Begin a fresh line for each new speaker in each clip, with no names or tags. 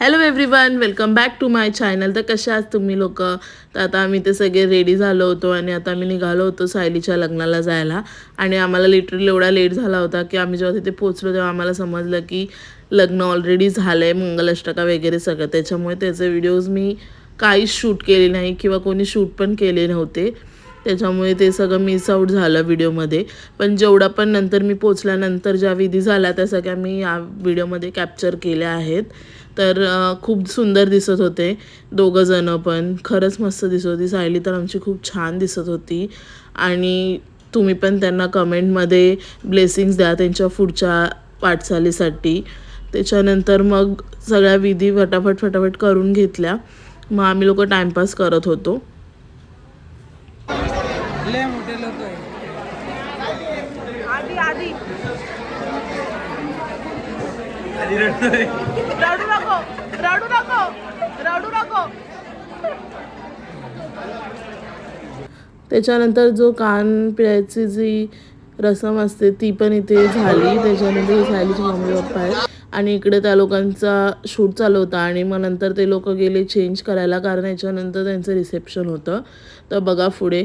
Hello everyone welcome back to my channel तर कशा आहात तुम्ही लोक? तर आता आम्ही ते सगळे रेडी झालो होतो आणि आता आम्ही निघालो होतो सायलीच्या लग्नाला जायला. आणि आम्हाला लिटरली एवढा लेट झाला होता की आम्ही जेव्हा तिथे पोचलो तेव्हा आम्हाला समजलं की लग्न ऑलरेडी झालं आहे मंगलाष्टका वगैरे सगळं. त्याच्यामुळे त्याचे व्हिडिओज मी काहीच शूट केले नाही किंवा कोणी शूट पण केले नव्हते. त्याच्यामुळे ते सगळं मिस आऊट झालं व्हिडिओमध्ये पण जेवढा पण नंतर मी पोचल्यानंतर ज्या विधी झाल्या त्या सगळ्या मी या व्हिडिओमध्ये कॅप्चर केल्या आहेत. तर खूप सुंदर दिसत होते दोघं जणं पण. खरंच मस्त दिसत होती. सायली तर आमची खूप छान दिसत होती. आणि तुम्ही पण त्यांना कमेंटमध्ये ब्लेसिंग्स द्या त्यांच्या पुढच्या वाटचालीसाठी. त्याच्यानंतर मग सगळ्या विधी फटाफट फटाफट करून घेतल्या. मग आम्ही लोक टाईमपास करत होतो
लय मोठे लोक आहे
आधी आधी. रडू नको रडू नको रडू नको. त्याच्यानंतर जो कान पिळायची जी रसम असते ती पण इथे झाली. त्याच्यानंतर सायलीचे मम्मी पप्पा आहेत. आणि इकडे त्या लोकांचा शूट चालू होता आणि मग नंतर ते लोक गेले चेंज करायला. कारण याच्यानंतर त्यांचं रिसेप्शन होतं. तर बघा पुढे.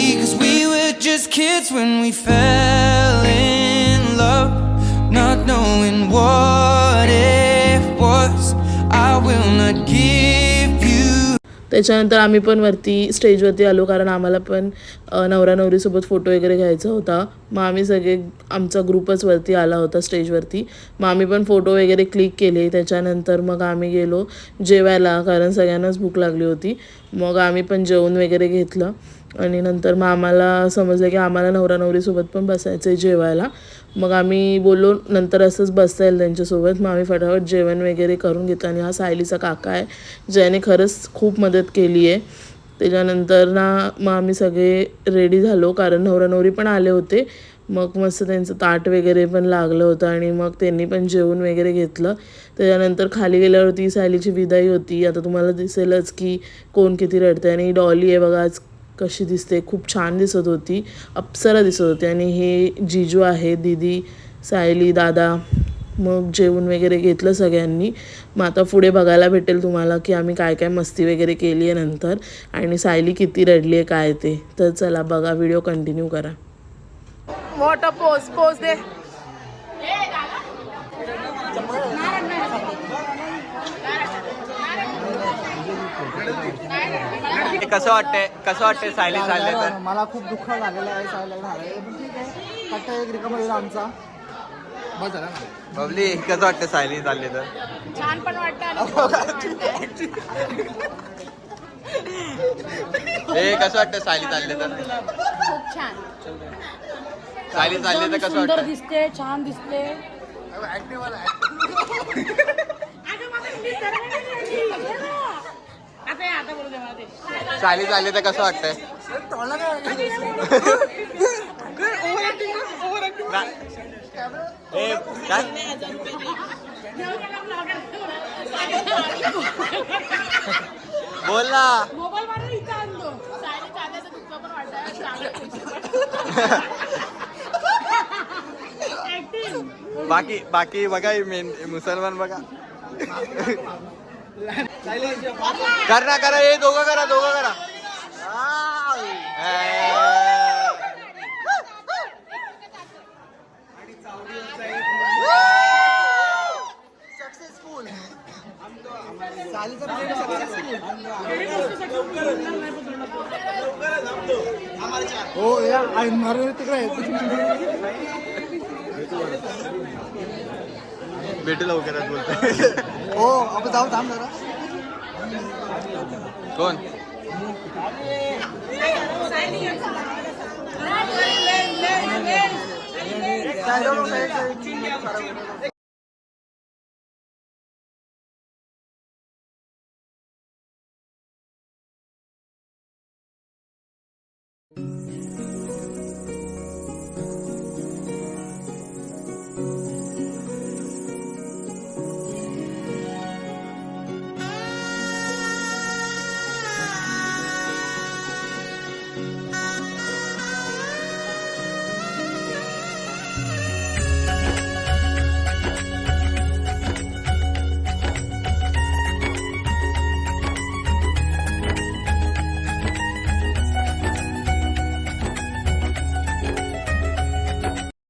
Just kids when we fell in love, not knowing what it was. I will not give.
त्याच्यानंतर आम्ही पण वरती स्टेजवरती आलो कारण आम्हाला पण नवरा नवरीसोबत फोटो वगैरे घ्यायचा होता. मग आम्ही सगळे आमचा ग्रुपच वरती आला होता स्टेजवरती. मग आम्ही पण फोटो वगैरे क्लिक केले. त्याच्यानंतर मग आम्ही गेलो जेवायला कारण सगळ्यांनाच भूक लागली होती. मग आम्ही पण जेवण वगैरे घेतलं. आणि नंतर मग आम्हाला समजलं की आम्हाला नवरा नवरीसोबत पण बसायचं आहे जेवायला. मग आम्ही बोललो नंतर असंच बसता येईल त्यांच्यासोबत. मग आम्ही फटाफट जेवण वगैरे करून घेतलं आणि हा सायलीचा काका आहे ज्याने खरंच खूप मदत केली आहे. त्याच्यानंतर ना मग आम्ही सगळे रेडी झालो कारण नवरा नवरी पण आले होते. मग मस्त त्यांचं ताट वगैरे पण लागलं होतं आणि मग त्यांनी पण जेवण वगैरे घेतलं. त्याच्यानंतर खाली गेल्यावरती सायलीची विदाई होती. आता तुम्हाला दिसेलच की कोण किती रडते आणि डॉली आहे बघा आज कशी दिसते खूप छान दिसत होती अप्सरा दिसत होती आणि हे जिजू आहे दीदी सायली दादा मग जेवण वगैरे घेतलं सगळ्यांनी. मग आता पुढे बघायला भेटेल तुम्हाला की आम्ही काय काय मस्ती वगैरे केली आहे नंतर. आणि सायली किती रडली आहे काय ते. तर चला बघा व्हिडिओ कंटिन्यू करा. मोठा पोज पोज दे.
कसं वाटतंय? कसं वाटतंय? सायली चालले तर?
मला खूप दुःख झालेलं आहे साय लग्न झालं पण ठीक आहे. कट्टा एक रिकामा आमचा. बस झाला ना.
बबली कसं वाटतं सायली चालले तर?
छान पण वाटतं.
हे कसं वाटतं सायली चालले तर?
खूप छान.
सायली चालले तर कसं वाटतं
दिसते छान दिसते आता या, आता बोलू दे मला
चाली चालली तर कसं वाटतंय? बोल ना. बाकी बाकी बघा मेन मुसलमान बघा. कर ना करा हे दोघं करा दोघं करा.
हो या मारून तिकडे.
भेटू लवकरात बोलतो
हो आपण जाऊ थांब जरा.
कोण?